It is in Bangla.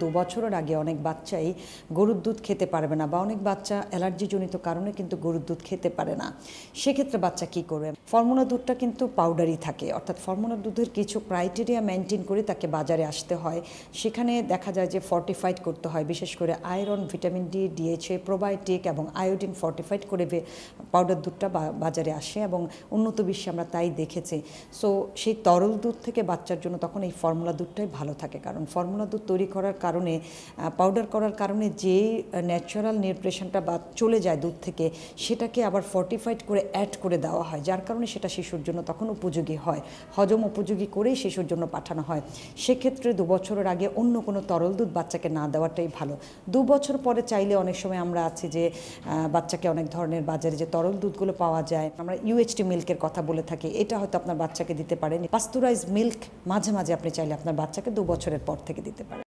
দু বছরের আগে অনেক বাচ্চাই গরুর দুধ খেতে পারবে না বা অনেক বাচ্চা অ্যালার্জিজনিত কারণে কিন্তু গরুর দুধ খেতে পারে না। সেক্ষেত্রে বাচ্চা কি করবে? ফর্মুলা দুধটা কিন্তু পাউডারই থাকে। অর্থাৎ ফর্মুলা দুধের কিছু ক্রাইটেরিয়া মেনটেন করে তাকে বাজারে আসতে হয়। সেখানে দেখা যায় যে ফর্টিফাইড করতে হয়। বিশেষ করে iron vitamin D DHA probiotic এবং আয়োডিন ফর্টিফাইড করে পাউডার দুধটা বাজারে আসে এবং উন্নত বিশ্বে আমরা তাই দেখেছি। সো সেই তরল দুধ থেকে বাচ্চার জন্য তখন এই ফর্মুলা দুধটাই ভালো থাকে। কারণ ফর্মুলা দুধ তৈরি করার কারণে পাউডার করার কারণে যে ন্যাচারাল নিউট্রিশনটা বা চলে যায় দুধ থেকে, সেটাকে আবার ফর্টিফাইড করে অ্যাড করে দেওয়া হয়। যার কারণে সেটা শিশুর জন্য তখন উপযোগী হয়। হজম উপযোগী করেই শিশুর জন্য পাঠানো হয়। সেক্ষেত্রে দু বছরের আগে অন্য কোনো তরল দুধ বাচ্চাকে না দেওয়াটাই ভালো। দু বছর পরে চাইলে অনেক সময় আমরা আছি যে বাচ্চাকে অনেক ধরনের বাজারে যে তরল দুধগুলো পাওয়া যায়, আমরা ইউএইচটি মিল্কের কথা বলে থাকি। এটা হয়তো আপনার বাচ্চাকে দিতে পারেন। পাস্তুরাইজ মিল্ক মাঝে মাঝে আপনি চাইলে আপনার বাচ্চাকে দু বছরের পর থেকে দিতে পারেন।